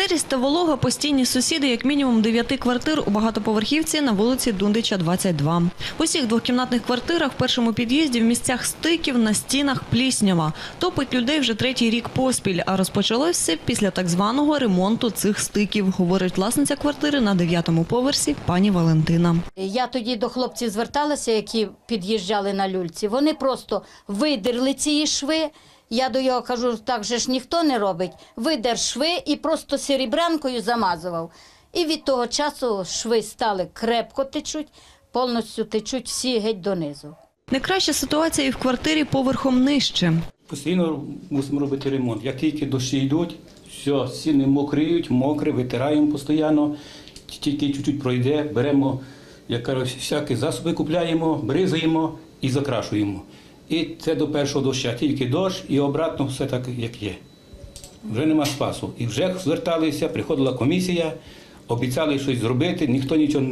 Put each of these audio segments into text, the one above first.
Сирість та волога постійні сусіди як мінімум дев'яти квартир у багатоповерхівці на вулиці Дундича, 22. В усіх двохкімнатних квартирах в першому під'їзді в місцях стиків на стінах пліснява. Топить людей вже третій рік поспіль, а розпочалось все після так званого ремонту цих стиків, говорить власниця квартири на дев'ятому поверсі пані Валентина. Я тоді до хлопців зверталася, які під'їжджали на люльці. Вони просто видерли ці шви. Я до його кажу, так же ж ніхто не робить. Видер шви і просто серебрянкою замазував. І від того часу шви стали крепко течуть, повністю течуть всі геть донизу. Найкраща ситуація і в квартирі поверхом нижче. Постійно мусимо робити ремонт. Як тільки дощі йдуть, все, стіни мокриють, мокре, витираємо постійно. Тільки чуть-чуть пройде, беремо, як кажуть, всякі засоби купляємо, бризаємо і закрашуємо. І це до першого доща, тільки дощ і обратно все так, як є. Вже нема спасу. І вже зверталися, приходила комісія, обіцяли щось зробити, ніхто нічого,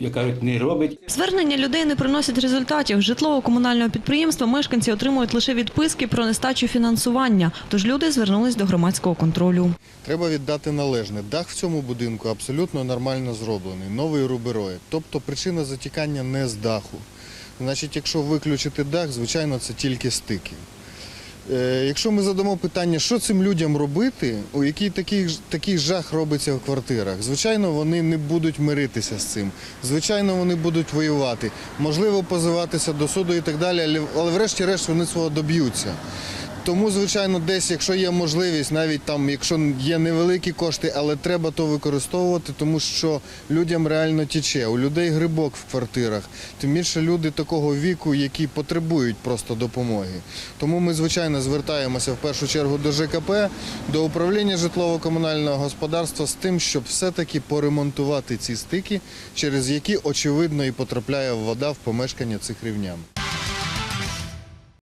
як кажуть, не робить. Звернення людей не приносять результатів. Житлово-комунального підприємства мешканці отримують лише відписки про нестачу фінансування. Тож люди звернулись до громадського контролю. Треба віддати належне. Дах в цьому будинку абсолютно нормально зроблений, новий рубероїд. Тобто причина затікання не з даху. Значить, якщо виключити дах, звичайно, це тільки стики. Е, Якщо ми задамо питання, що цим людям робити, у який такий, такий жах робиться в квартирах, звичайно, вони не будуть миритися з цим. Звичайно, вони будуть воювати, можливо, позиватися до суду і так далі, але- але врешті-решт вони свого доб'ються. Тому, звичайно, десь, якщо є можливість, навіть там, якщо є невеликі кошти, але треба то використовувати, тому що людям реально тіче. У людей грибок в квартирах. Тим більше люди такого віку, які потребують просто допомоги. Тому ми, звичайно, звертаємося в першу чергу до ЖКП, до управління житлово-комунального господарства з тим, щоб все-таки поремонтувати ці стики, через які очевидно і потрапляє вода в помешкання цих рівнян.